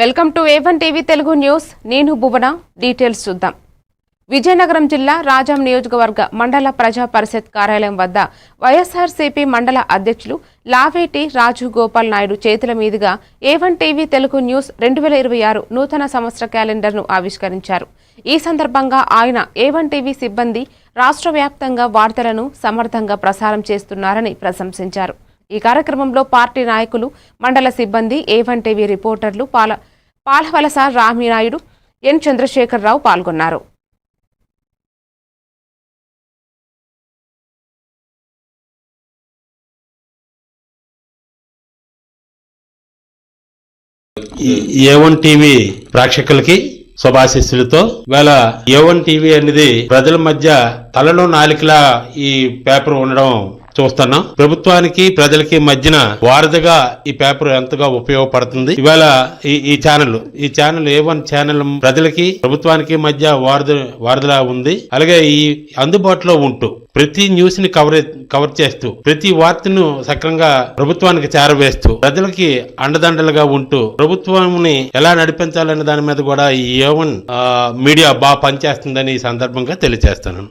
Welcome to A one TV Telugu news. నేను Bhuvana. Details చూద్దాం. విజయనగరం జిల్లా రాజాం నియోజకవర్గ మండల ప్రజా పరిషత్ కార్యాలయం వద్ద వైఎస్ఆర్సీపీ మండల అధ్యక్షులు లావేటి రాజు గోపాల్ నాయుడు చేతుల మీదుగా ఏవన్ టీవీ తెలుగు న్యూస్ రెండు వేల ఇరవై ఆరు నూతన సంవత్సర క్యాలెండర్ను ఆవిష్కరించారు. ఈ సందర్భంగా ఆయన ఏవన్ టీవీ సిబ్బంది రాష్ట్ర వ్యాప్తంగా వార్తలను సమర్థంగా ప్రసారం చేస్తున్నారని ప్రశంసించారు. ఈ కార్యక్రమంలో పార్టీ నాయకులు మండల సిబ్బంది ఏవన్ టీవీ రిపోర్టర్లు పాల పాలవలస రామినాయుడు ఎన్ చంద్రశేఖరరావు పాల్గొన్నారు. ఏ వన్ టీవీ ప్రేక్షకులకి శుభాశిస్సులతో వేళ ఏ వన్ టీవీ అనేది ప్రజల మధ్య తలలో నాలికలా ఈ పేపర్ ఉండడం చూస్తున్నాం. ప్రభుత్వానికి ప్రజలకి మధ్యన వారధిగా ఈ పేపర్ ఎంతగా ఉపయోగపడుతుంది? ఇవాళ ఈ ఈ ఛానల్ ఈ ఛానల్ ఏ వన్ ఛానల్ ప్రజలకి ప్రభుత్వానికి మధ్య వారధ వారధిలా ఉంది. అలాగే ఈ అందుబాటులో ఉంటూ ప్రతి న్యూస్ని కవర్ కవర్ చేస్తూ ప్రతి వార్తను సక్రంగా ప్రభుత్వానికి చేరవేస్తూ ప్రజలకి అండదండలుగా ఉంటూ ప్రభుత్వంని ఎలా నడిపించాలనే దాని మీద కూడా ఈ ఏవన్ మీడియా బాగా పనిచేస్తుందని ఈ సందర్భంగా తెలియజేస్తాను